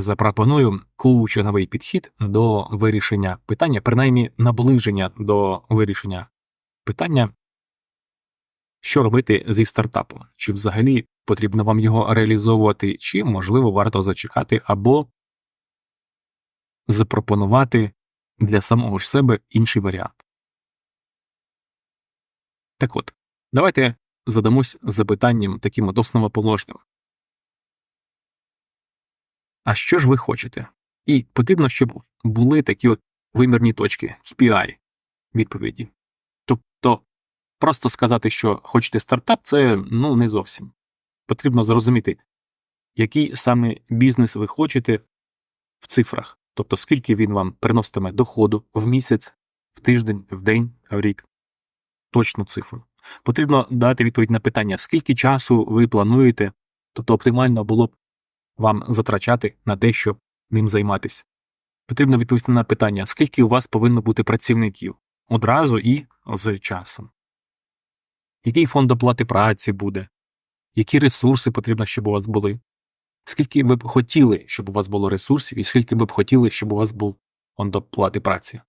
запропоную коучинговий підхід до вирішення питання, принаймні наближення до вирішення питання, що робити зі стартапом, чи взагалі потрібно вам його реалізовувати, чи, можливо, варто зачекати або запропонувати для самого ж себе інший варіант. Так от, давайте задамось запитанням таким от основоположним. А що ж ви хочете? І потрібно, щоб були такі от вимірні точки, KPI відповіді. Тобто, просто сказати, що хочете стартап, це ну не зовсім. Потрібно зрозуміти, який саме бізнес ви хочете в цифрах, тобто скільки він вам приноситиме доходу в місяць, в тиждень, в день, в рік. Точну цифру. Потрібно дати відповідь на питання, скільки часу ви плануєте, тобто оптимально було б вам затрачати на те, щоб ним займатися. Потрібно відповісти на питання, скільки у вас повинно бути працівників одразу і з часом. Який фонд оплати праці буде, які ресурси потрібно, щоб у вас були, скільки ви б хотіли, щоб у вас було ресурсів, і скільки ви б хотіли, щоб у вас був фонд оплати праці.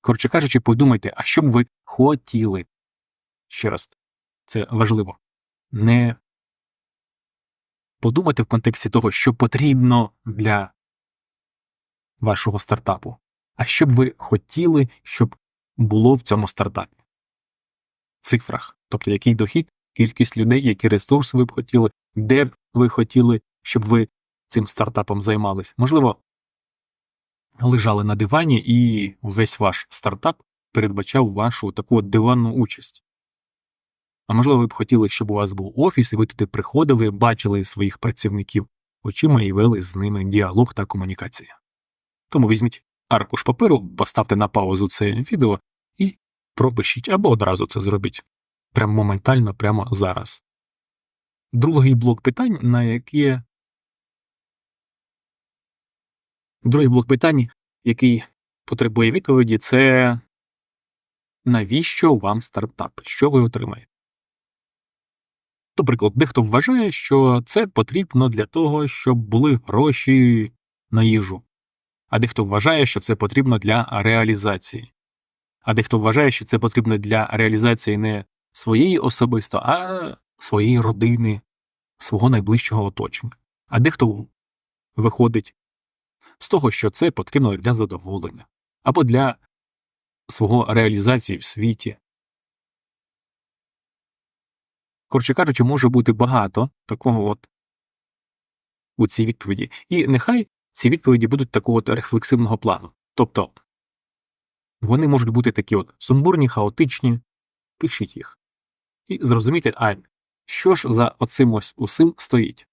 Коротше кажучи, подумайте, а що б ви хотіли. Ще раз, це важливо. Не подумайте в контексті того, що потрібно для вашого стартапу, а що б ви хотіли, щоб було в цьому стартапі. Цифрах, тобто який дохід, кількість людей, які ресурси ви б хотіли, де б ви хотіли, щоб ви цим стартапом займались. Можливо, лежали на дивані, і весь ваш стартап передбачав вашу таку от диванну участь. А можливо, ви б хотіли, щоб у вас був офіс, і ви туди приходили, бачили своїх працівників очима і вели з ними діалог та комунікацію. Тому візьміть аркуш паперу, поставте на паузу це відео і пропишіть або одразу це зробіть. Прямо моментально, прямо зараз. Другий блок питань, на яке Другий блок питань, який потребує відповіді, це навіщо вам стартап? Що ви отримаєте? Наприклад, дехто вважає, що це потрібно для того, щоб були гроші на їжу, а дехто вважає, що це потрібно для реалізації, а дехто вважає, що це потрібно для реалізації не своєї особисто, а своєї родини, свого найближчого оточення. А дехто виходить з того, що це потрібно для задоволення або для свого реалізації в світі. Коротше кажучи, може бути багато такого от у цій відповіді. І нехай ці відповіді будуть такого от рефлексивного плану. Тобто вони можуть бути такі от сумбурні, хаотичні, пишіть їх. І зрозумійте, а що ж за оцим ось усім стоїть?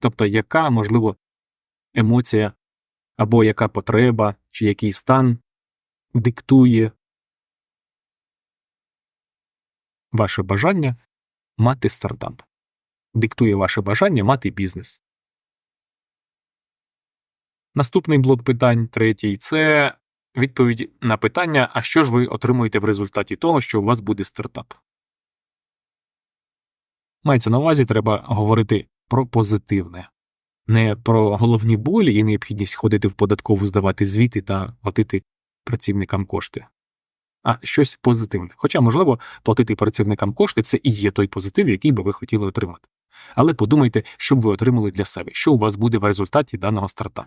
Тобто, яка, можливо, емоція або яка потреба, чи який стан диктує ваше бажання мати стартап, диктує ваше бажання мати бізнес. Наступний блок питань, третій це відповідь на питання, а що ж ви отримуєте в результаті того, що у вас буде стартап. Мається на увазі, треба говорити про позитивне не про головні болі і необхідність ходити в податкову здавати звіти та платити працівникам кошти, а щось позитивне. Хоча, можливо, платити працівникам кошти це і є той позитив, який би ви хотіли отримати. Але подумайте, що б ви отримали для себе, що у вас буде в результаті даного старта.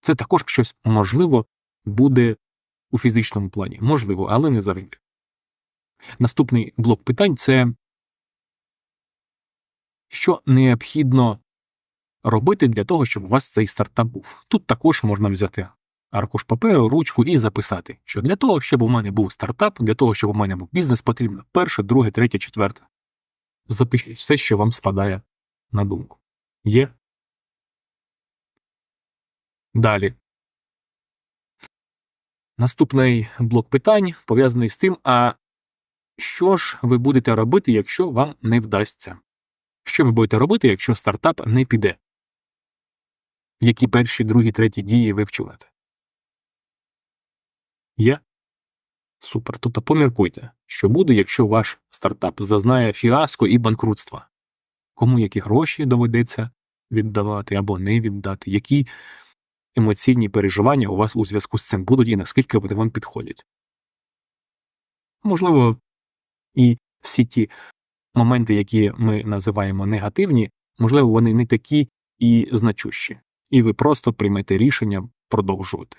Це також щось можливо буде у фізичному плані, можливо, але не завжди. Наступний блок питань це що необхідно робити для того, щоб у вас цей стартап був. Тут також можна взяти аркуш паперу, ручку і записати, що для того, щоб у мене був стартап, для того, щоб у мене був бізнес, потрібно перше, друге, третє, четверте. Запишіть все, що вам спадає на думку. Є. Далі. Наступний блок питань пов'язаний з тим, а що ж ви будете робити, якщо вам не вдасться? Що ви будете робити, якщо стартап не піде? які перші, другі, треті дії ви вчуєте. Є? Супер. Тобто поміркуйте, що буде, якщо ваш стартап зазнає фіаско і банкрутства, кому які гроші доведеться віддавати або не віддати, які емоційні переживання у вас у зв'язку з цим будуть і наскільки вони вам підходять. Можливо, і всі ті моменти, які ми називаємо негативні, можливо, вони не такі і значущі, і ви просто приймете рішення продовжувати.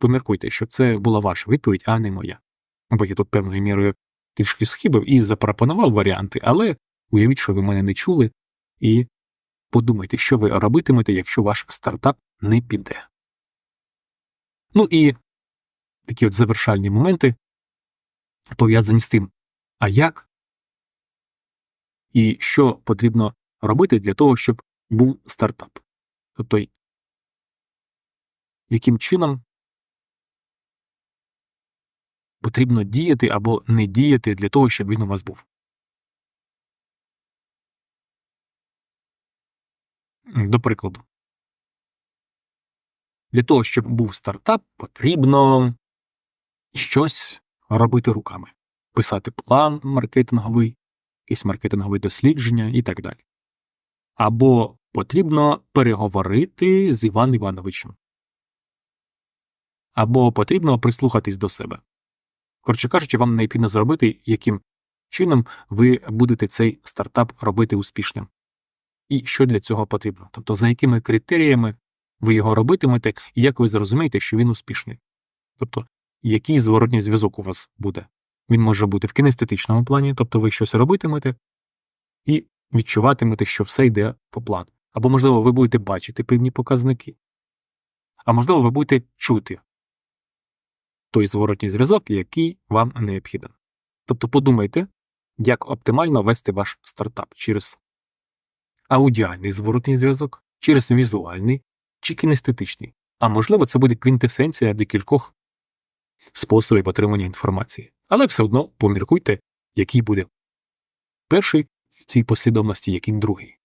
Поміркуйте, що це була ваша відповідь, а не моя. Бо я тут певною мірою трішки схибив і запропонував варіанти, але уявіть, що ви мене не чули, і подумайте, що ви робитимете, якщо ваш стартап не піде. Ну і такі от завершальні моменти пов'язані з тим, а як і що потрібно робити для того, щоб був стартап. Тобто, яким чином потрібно діяти або не діяти для того, щоб він у вас був. До прикладу, для того, щоб був стартап, потрібно щось робити руками, писати план маркетинговий, якесь маркетингове дослідження і так далі. Або потрібно переговорити з Іваном Івановичем, або потрібно прислухатись до себе. Коротше кажучи, вам необхідно зробити, яким чином ви будете цей стартап робити успішним. І що для цього потрібно. Тобто, за якими критеріями ви його робитимете, і як ви зрозумієте, що він успішний. Тобто, який зворотній зв'язок у вас буде. Він може бути в кінестетичному плані, тобто ви щось робитимете і відчуватимете, що все йде по плану. Або, можливо, ви будете бачити певні показники, а можливо, ви будете чути той зворотній зв'язок, який вам необхіден. Тобто подумайте, як оптимально вести ваш стартап через аудіальний зворотній зв'язок, через візуальний чи кінестетичний. А можливо, це буде квінтесенція декількох способів отримання інформації. Але все одно поміркуйте, який буде перший в цій послідовності, який другий.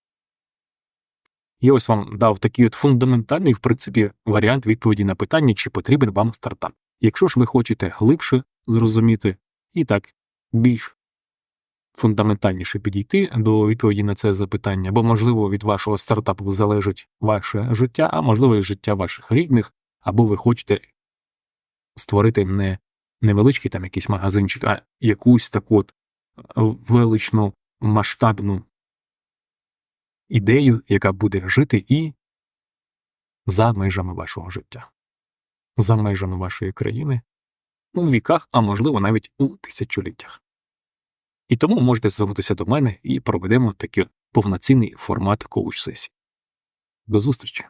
Я ось вам дав такий от фундаментальний, в принципі, варіант відповіді на питання, чи потрібен вам стартап. Якщо ж ви хочете глибше зрозуміти і так більш фундаментальніше підійти до відповіді на це запитання, бо, можливо, від вашого стартапу залежить ваше життя, а можливо, і життя ваших рідних, або ви хочете створити не невеличкий там якийсь магазинчик, а якусь таку от величну масштабну ідею, яка буде жити і за межами вашого життя, за межами вашої країни, у віках, а можливо навіть у тисячоліттях. І тому можете звернутися до мене і проведемо такий повноцінний формат коуч сесії. До зустрічі!